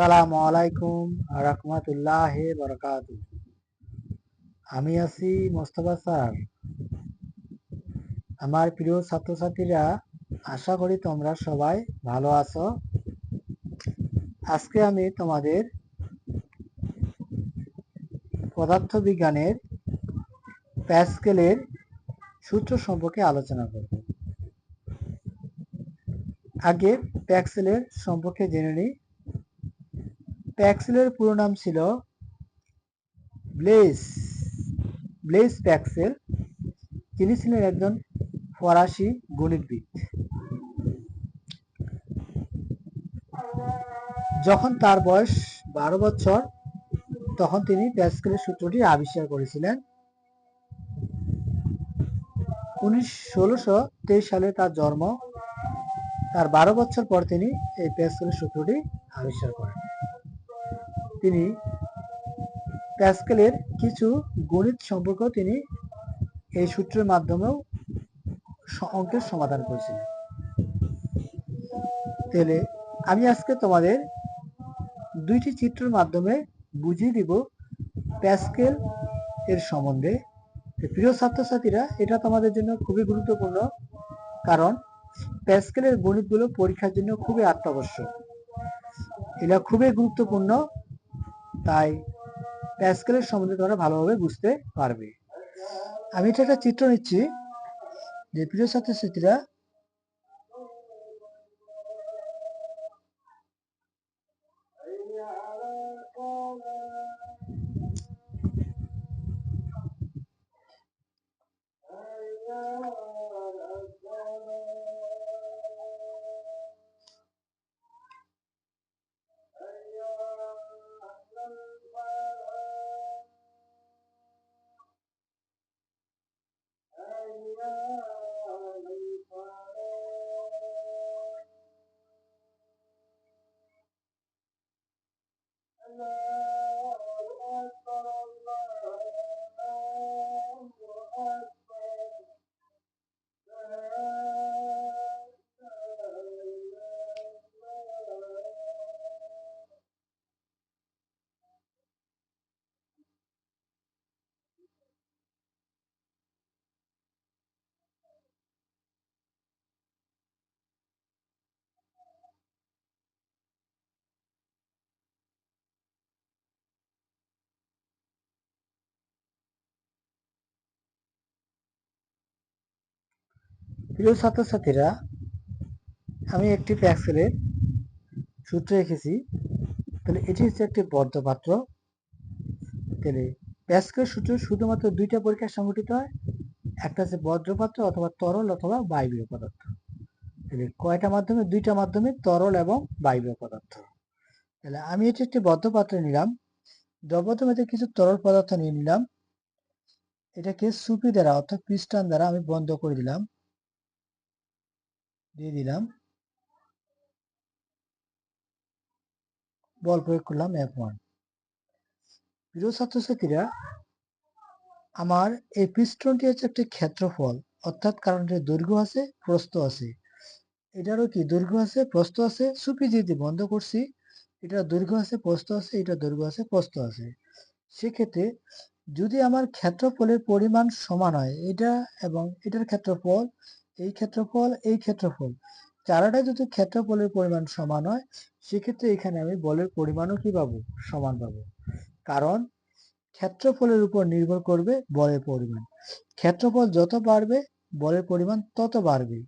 আসসালামু আলাইকুম রহমতুল্লাহ বরকাত আমি আছি মোস্তফা স্যার। আমার প্রিয় ছাত্রছাত্রীরা, আশা করি তোমরা সবাই ভালো আছো। আজকে আমি তোমাদের পদার্থ বিজ্ঞানের প্যাসকেলের সূত্র সম্পর্কে আলোচনা করব। আগে প্যাক্সেলের সম্পর্কে জেনে নিই। প্যাক্সেলের পুরো নাম ছিল ব্লেস ব্লেস প্যাক্সেল। তিনি ছিলেন একজন ফরাসি গণিতবিদ। যখন তার বয়স বারো বছর, তখন তিনি প্যাক্সেলের সূত্রটি আবিষ্কার করেছিলেন। উনিশ ষোলোশো তেইশ সালে তার জন্ম। তার বারো বছর পর তিনি এই প্যাক্সেলের সূত্রটি আবিষ্কার করেন। তিনি প্যাসকেলের কিছু গণিত সম্পর্ক তিনি এই সূত্রের মাধ্যমেও অঙ্কের সমাধান করেছিলেন। তাহলে আমি আজকে তোমাদের দুইটি চিত্রের মাধ্যমে বুঝিয়ে দিব প্যাসকেল এর সম্বন্ধে। প্রিয় ছাত্রছাত্রীরা, এটা তোমাদের জন্য খুবই গুরুত্বপূর্ণ, কারণ প্যাসকেলের গণিতগুলো পরীক্ষার জন্য খুবই অত্যাবশ্যক এটা খুবই গুরুত্বপূর্ণ তাই প্যাসকেলের সম্বন্ধে তোমরা ভালোভাবে বুঝতে পারবে। আমি এটা একটা চিত্র নিচ্ছি। যে প্রিয় ছাত্রছাত্রীরা প্রিয় ছাত্রছাত্রীরা, আমি একটি প্যাক্সেলের সূত্র রেখেছি তাহলে এটি হচ্ছে একটি বদ্ধ পাত্র। তাহলে প্যাসকেল সূত্র শুধুমাত্র দুইটা পরীক্ষায় সংগঠিত হয়। একটা হচ্ছে বজ্রপাত্র অথবা তরল অথবা বায়বীয় পদার্থ। তাহলে কয়টা মাধ্যমে? দুইটা মাধ্যমে তরল এবং বায়বীয় পদার্থ। তাহলে আমি এটি একটি বদ্ধ পাত্রে নিলাম। দ্রব্যতমেতে কিছু তরল পদার্থ নিয়ে নিলাম। এটাকে সুপি দ্বারা অর্থাৎ পিস্টান দ্বারা আমি বন্ধ করে দিলাম। দিয়ে দিলাম। বল প্রয়োগ করলাম এফ ওয়ান প্রিয় ছাত্রছাত্রীরা, আমার এই পিস্টনটি হচ্ছে একটি ক্ষেত্রফল, অর্থাৎ কারণ দৈর্ঘ্য আছে, প্রস্থ আছে। এটারও কি দৈর্ঘ্য আছে, প্রস্থ আছে? সুপি যেহেতু বন্ধ করছি। এটা দৈর্ঘ্য আছে, প্রস্থ আছে এটা দৈর্ঘ্য আছে, প্রস্থ আছে। সেক্ষেত্রে যদি আমার ক্ষেত্রফলের পরিমাণ সমান হয়, এটা এবং এটার ক্ষেত্রফল এই ক্ষেত্রফল এই ক্ষেত্রফল। চারাটা যদি ক্ষেত্রফলের পরিমাণ সমান হয়, সেক্ষেত্রে এখানে আমি বলের পরিমাণও কি পাবো? সমান পাবো। কারণ ক্ষেত্রফলের উপর নির্ভর করবে বলের পরিমাণ। ক্ষেত্রফল যত বাড়বে, বলের পরিমাণ তত বাড়বে।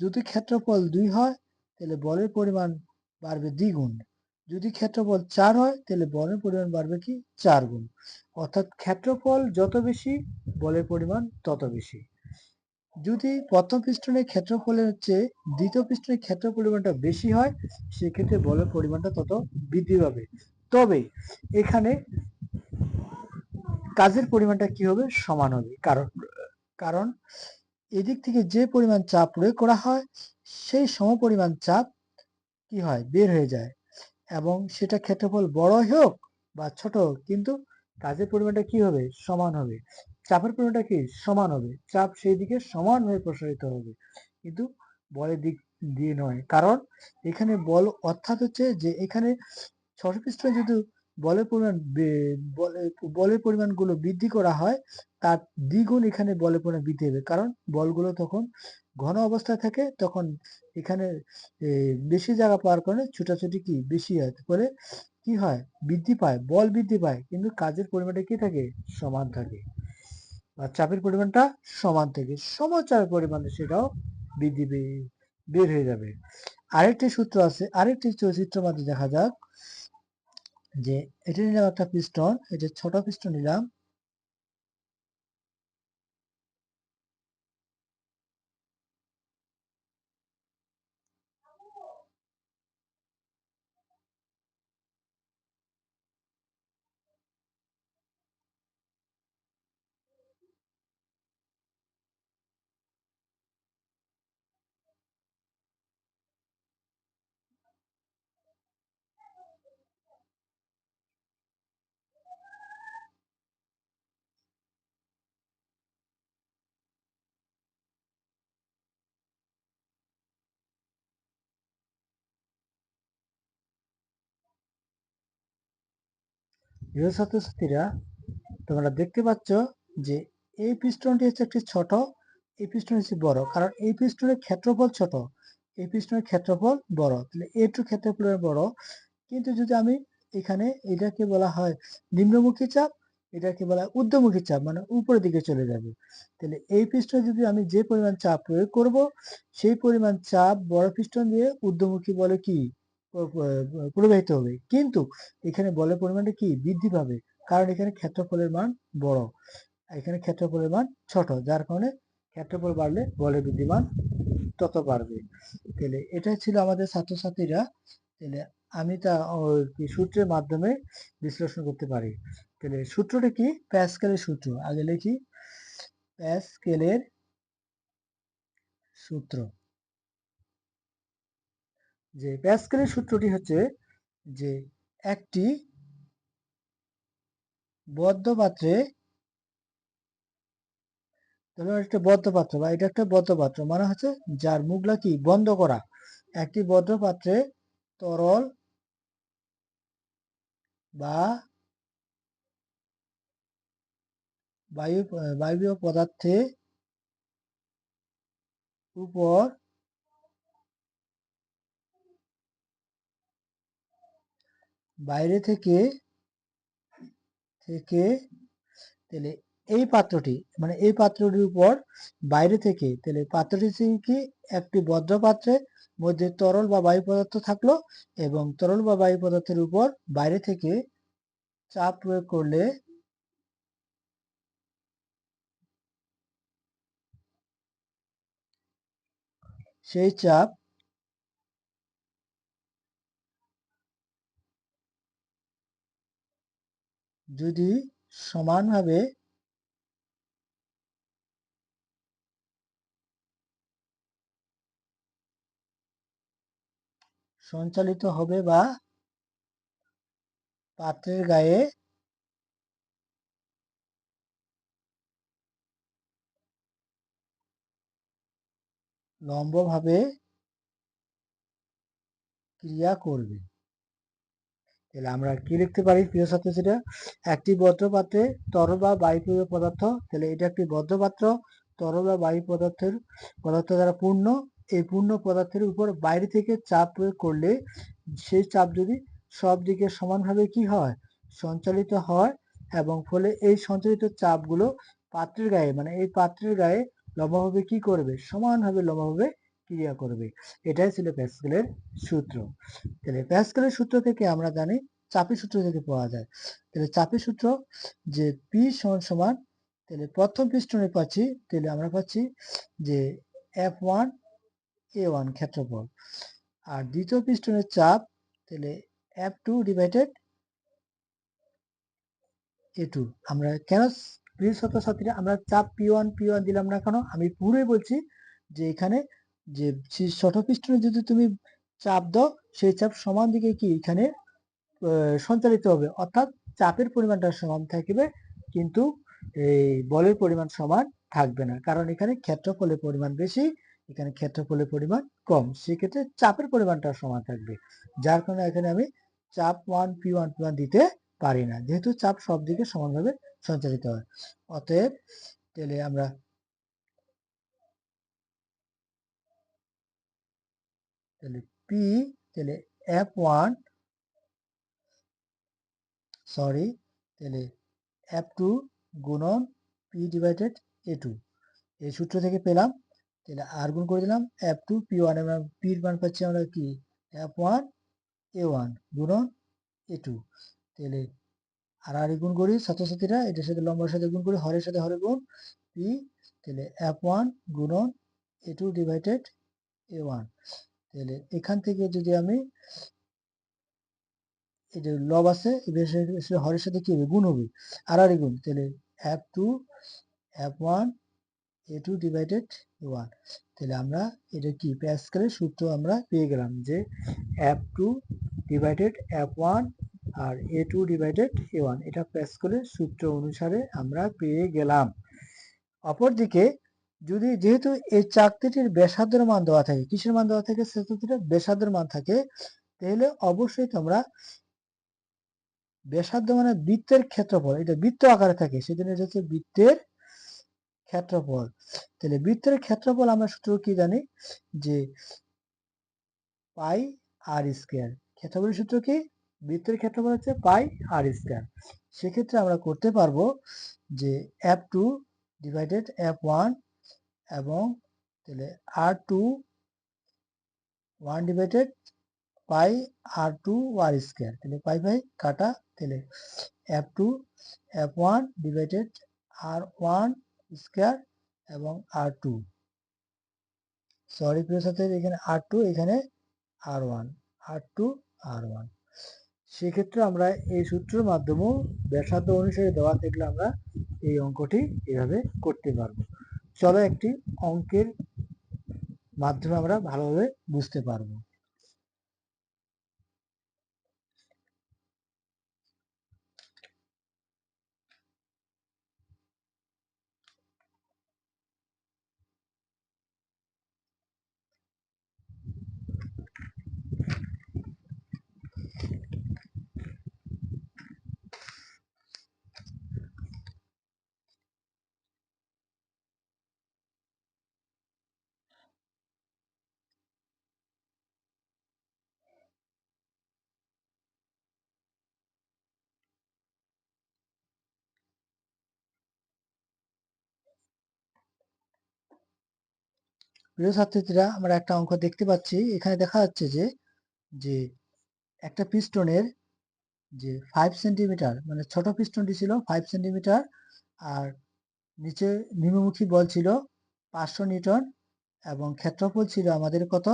যদি ক্ষেত্রফল দুই হয়, তাহলে বলের পরিমাণ বাড়বে দ্বিগুণ যদি ক্ষেত্রফল চার হয়, তাহলে বলের পরিমাণ বাড়বে কি? চার গুণ। অর্থাৎ ক্ষেত্রফল যত বেশি, বলের পরিমাণ তত বেশি। যদি প্রথম পিস্টনের ক্ষেত্রফলের চেয়ে দ্বিতীয় পিস্টনের ক্ষেত্র পরিমাণটা বেশি হয়, সেক্ষেত্রে বলের পরিমাণটা তত বৃদ্ধি পাবে। তবে এখানে কাজের পরিমাণটা কি হবে? সমান হবে। কারণ কারণ এদিক থেকে যে পরিমাণ চাপ প্রয়োগ করা হয়, সেই সম পরিমাণ চাপ কি হয়? বের হয়ে যায়। এবং সেটা ক্ষেত্রফল বড় হোক বা ছোট হোক, কিন্তু কাজের পরিমাণটা কি হবে? সমান হবে। চাপের পরিমাণটা কি? সমান হবে। চাপ সেই দিকে সমানভাবে প্রসারিত হবে। কিন্তু বলের দিক দিয়ে নয়। কারণ এখানে বল অর্থাৎ হচ্ছে যে এখানে ছোট পিস্টনে যদি বলের পরিমাণ বলের পরিমাণগুলো বৃদ্ধি করা হয়, তার দ্বিগুণ এখানে বলের পরিমাণ বৃদ্ধি হবে। কারণ বলগুলো তখন ঘন অবস্থায় থাকে, তখন এখানে বেশি জায়গা পাওয়ার কারণে ছুটাছুটি কি? বেশি হয়। ফলে কি হয়? বৃদ্ধি পায়। বল বৃদ্ধি পায়। কিন্তু কাজের পরিমাণটা কি থাকে? সমান থাকে। আর চাপের পরিমাণটা সমান থেকে সমচার পরিমাণে সেটাও বৃদ্ধি বের হয়ে যাবে। আরেকটি সূত্র আছে, আরেকটি চলচ্চিত্রের মাধ্যমে দেখা যাক যে এটা নিলাম একটা পিস্টন এটা ছোট পিস্টন নিলাম প্রিয় ছাত্রছাত্রীরা তোমরা দেখতে পাচ্ছ যে এই পিস্টনটি হচ্ছে একটি ছোট, এই পিস্টন হচ্ছে বড়। কারণ এই পিস্টনের ক্ষেত্রফল ছোট, এই পিস্টনের ক্ষেত্রফল বড়। তাহলে একটু ক্ষেত্রফলের বড়। কিন্তু যদি আমি এখানে এটাকে বলা হয় নিম্নমুখী চাপ, এটাকে বলা হয় ঊর্ধ্বমুখী চাপ মানে উপরের দিকে চলে যাবে। তাহলে এই পিস্টনে যদি আমি যে পরিমাণ চাপ প্রয়োগ করব, সেই পরিমাণ চাপ বড় পিস্টন দিয়ে ঊর্ধ্বমুখী বলে কি? প্রবাহিত হবে। কিন্তু এখানে বলের পরিমাণটা কি? বৃদ্ধি পাবে। কারণ এখানে ক্ষেত্রফলের মান বড়। এখানে ক্ষেত্রফলের মান ছোট, যার কারণে ক্ষেত্রফল বাড়লে বলের বৃদ্ধিমান তত বাড়বে। তাহলে এটাই ছিল আমাদের ছাত্রছাত্রীরা। তাহলে আমি তা সূত্রের মাধ্যমে বিশ্লেষণ করতে পারি। তাহলে সূত্রটা কি? প্যাসকেলের সূত্র। আগে লিখি। প্যাসকেলের সূত্র। যে প্যাসকেলের সূত্রটি হচ্ছে যে একটি বদ্ধ পাত্রে ধরো একটা বদ্ধ পাত্র বা এটা একটা বদ্ধ পাত্র মানে হচ্ছে যার মুগলা কি? বন্ধ করা। একটি বদ্ধ পাত্রে তরল বা বায়ু, বায়বীয় পদার্থে উপর বাইরে থেকে থেকে তাহলে এই পাত্রটি মানে এই পাত্রটির উপর বাইরে থেকে, তাহলে পাত্রটি কি একটি বদ্ধ পাত্রের মধ্যে তরল বা বায়ু পদার্থ থাকল এবং তরল বা বায়ু পদার্থের উপর বাইরে থেকে চাপ প্রয়োগ করলে সেই চাপ যদি সমানভাবে সঞ্চালিত হবে বা পাত্রের গায়ে লম্বভাবে ক্রিয়া করবে। তাহলে আমরা কি লিখতে পারি, প্রিয় ছাত্রছাত্রীরা? একটি বদ্ধ পাত্রে তরল বা বায়ু পদার্থ, তাহলে এটা একটি বদ্ধ পাত্র তরল বা বায়ু পদার্থের পদার্থ দ্বারা পূর্ণ। এই পূর্ণ পদার্থের উপর বাইরে থেকে চাপ প্রয়োগ করলে সেই চাপ যদি সব দিকে সমানভাবে কি হয়? সঞ্চালিত হয় এবং ফলে এই সঞ্চালিত চাপগুলো পাত্রের গায়ে মানে এই পাত্রের গায়ে লম্বাভাবে কি করবে? সমানভাবে লম্বাভাবে ক্রিয়া করবে। এটাই ছিল প্যাসকেলের সূত্র। তাহলে প্যাসকেলের সূত্র থেকে আমরা জানি চাপের সূত্র থেকে পাওয়া যায়, তাহলে চাপের সূত্র যে পি সমান সমান, তাহলে প্রথম পিস্টনে পাচ্ছি, তাহলে আমরা পাচ্ছি যে এফ ওয়ান এ ওয়ান ক্ষেত্রফল। আর দ্বিতীয় পিস্টনের চাপ, তাহলে F two divided A two আমরা কেন ছাত্রছাত্রীরা, আমরা চাপ পি ওয়ান পি ওয়ান দিলাম না কেন? আমি পুরোই বলছি যে এখানে যে পিস্টনে যদি তুমি চাপ দাও, সেই চাপ সমান দিকে কি এখানে সঞ্চালিত হবে। অর্থাৎ চাপের পরিমাণটা সমান থাকবে, কিন্তু এই বলের পরিমাণ সমান থাকবে না। কারণ এখানে ক্ষেত্রফলের পরিমাণ বেশি, এখানে ক্ষেত্রফলের পরিমাণ কম। সেক্ষেত্রে চাপের পরিমাণটা সমান থাকবে। যার কারণে এখানে আমি চাপ one P one P one দিতে পারি না। যেহেতু চাপ সব দিকে সমানভাবে সঞ্চালিত হয়। অতএব তাহলে আমরা তাহলে পি তাহলে এফ ওয়ান সরি তাহলে এফ টু গুণন পি ডিভাইডেড এ টু এই সূত্র থেকে পেলাম, তাহলে আর গুণ করে দিলাম এফ টু পি ওয়ান আমরা পির মান পাচ্ছি আমরা কি? এফ ওয়ান এ ওয়ান গুণন এ টু তাহলে আর আর গুণ করি, ছাত্রছাত্রীরা এটার সাথে লম্বার সাথে গুণ করি, হরের সাথে হরে গুণ পি তাহলে এফ ওয়ান গুণন A two divided A one তাহলে এখান থেকে যদি আমি এই যে লব আছে হরের সাথে কি হবে? গুণ হবে। আর আর গুণ। তাহলে F two F one A two divided one তাহলে আমরা এটা কি? প্যাসকেলের সূত্র আমরা পেয়ে গেলাম যে F two divided F one R A two divided A one এটা প্যাসকেলের সূত্র অনুসারে আমরা পেয়ে গেলাম। অপরদিকে যদি যেহেতু এই চাকতিটির ব্যাসার্ধের মান দেওয়া থাকে, কিসের মান দেওয়া থাকে? সেটা ব্যাসার্ধের মান থাকে। তাহলে অবশ্যই তোমরা ব্যাসার্ধ মানে বৃত্তের ক্ষেত্রফল, এটা বৃত্ত আকারে থাকে, সেজন্য এটা হচ্ছে বৃত্তের ক্ষেত্রফল। তাহলে বৃত্তের ক্ষেত্রফল আমরা সূত্র কি জানি? যে পাই আর স্কোয়ার। ক্ষেত্রফলের সূত্র কি? বৃত্তের ক্ষেত্রফল হচ্ছে পাই আর স্কোয়ার। সেক্ষেত্রে আমরা করতে পারব যে F two divided F one এবং তাহলে R two one divided pi R two or square তাহলে পাই পাই কাটা, তাহলে F two F one divided R one square এবং আর টু সরি প্রিয় সাথে এখানে আর টু এখানে R one R two R one সেক্ষেত্রে আমরা এই সূত্রের মাধ্যমেও ব্যাসার্ধ অনুসারে দেওয়া থাকলে আমরা এই অঙ্কটি এভাবে করতে পারব। চলো একটি অঙ্কের মাধ্যমে আমরা ভালোভাবে বুঝতে পারব। প্রিয় ছাত্রীরা আমরা একটা অঙ্ক দেখতে পাচ্ছি। এখানে দেখা যাচ্ছে যে যে একটা পিস্টনের যে ফাইভ সেন্টিমিটার মানে ছোট পিস্টনটি ছিল ফাইভ সেন্টিমিটার আর নিচে নিম্নমুখী বল ছিল পাঁচশো নিউটন, এবং ক্ষেত্রফল ছিল আমাদের কত?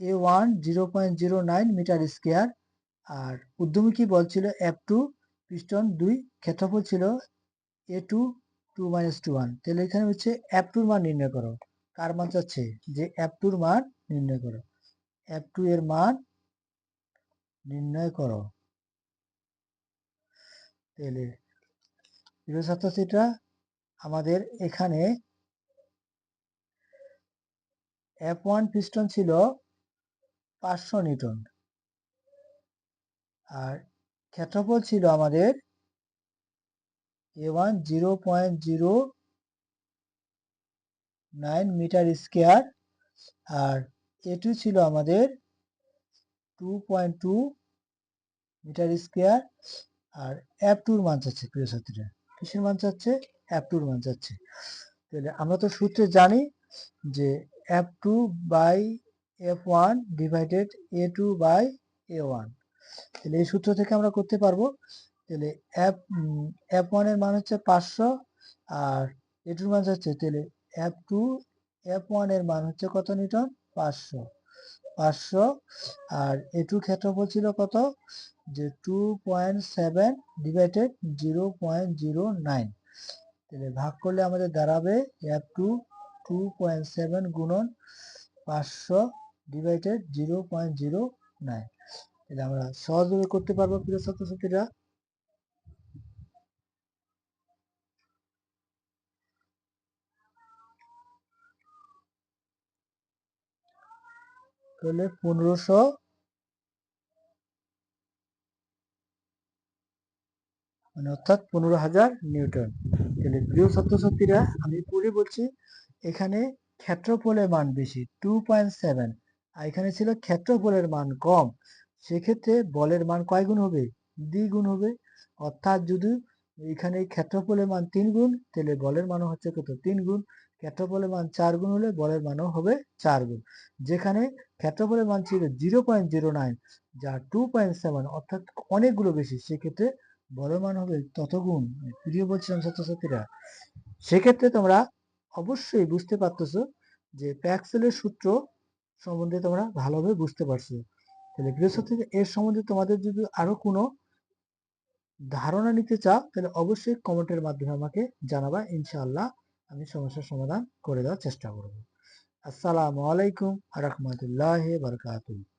A one zero point zero nine metre square আর ঊর্ধ্বমুখী বল ছিল এফ টু পিস্টন দুই, ক্ষেত্রফল ছিল A two two minus two one তাহলে এখানে হচ্ছে এফ টুর মান নির্ণয় করো। কার মান চাচ্ছে? যে এফ টুর মান নির্ণয় করো। এফ টু এর মান নির্ণয় করো। তাহলে প্রিয় ছাত্রছাত্রীরা, আমাদের এখানে এফ ওয়ান পিস্টন ছিল পাঁচশো নিউটন। আর ক্ষেত্রফল ছিল আমাদের A one zero point zero nine metre square R A two ছিল আমাদের two point two metre square আর অ্যাপ টুর মান চাচ্ছে প্রিয় ছাত্রীরা কিসের মান চাচ্ছে অ্যাপ টুর মান চাচ্ছে তাহলে আমরা তো সূত্রে জানি যে F two by F one divided A two by A one তাহলে এই সূত্র থেকে আমরা করতে পারব তাহলে এফ এফ ওয়ানের মান হচ্ছে পাঁচশো, আর এটুর মান হচ্ছে তাহলে এফ টু এফ ওয়ানের মান হচ্ছে কত নিউটন? পাঁচশো। পাঁচশো, আর এ টু ক্ষেত্রফল ছিল কত? যে two point seven divided zero point zero nine তাহলে ভাগ করলে আমাদের দাঁড়াবে F two two point seven গুণন পাঁচশো divided zero point zero nine তাহলে আমরা সহজভাবে করতে পারব প্রিয় ছাত্রছাত্রীরা তো তাহলে পনেরোশো মানে অর্থাৎ পনেরো হাজার নিউটন। তাহলে প্রিয় ছাত্রছাত্রীরা, আমি পড়ে বলছি, এখানে ক্ষেত্রফলের মান বেশি টু পয়েন্ট সেভেন আর এখানে ছিল ক্ষেত্রফলের মান কম। সেক্ষেত্রে বলের মান কয় গুণ হবে? দ্বিগুণ হবে। অর্থাৎ যদি এখানে ক্ষেত্রফলের মান তিন গুণ, তাহলে বলের মান হচ্ছে কত? তিন গুণ। ক্ষেত্রফলের মান চার গুণ হলে বলের মানও হবে চার গুণ। যেখানে ক্ষেত্রফলের মান ছিল জিরো পয়েন্ট জিরো নাইন, যা টু পয়েন্ট সেভেন, অর্থাৎ অনেকগুলো বেশি, সেক্ষেত্রে বলের মান হবে তত গুণ, প্রিয় বলছিলাম ছাত্রছাত্রীরা। সেক্ষেত্রে তোমরা অবশ্যই বুঝতে পারতেছো যে প্যাক্সেলের সূত্র সম্বন্ধে তোমরা ভালোভাবে বুঝতে পারছ। তাহলে ছাত্রী এর সম্বন্ধে তোমাদের যদি আরও কোনো ধারণা নিতে চাও, তাহলে অবশ্যই কমেন্টের মাধ্যমে আমাকে জানাবা, ইনশাআল্লাহ। আমি সমস্যার সমাধান করে দেওয়ার চেষ্টা করব। আসসালামু আলাইকুম রহমতুল্লাহ বারকাতুহ।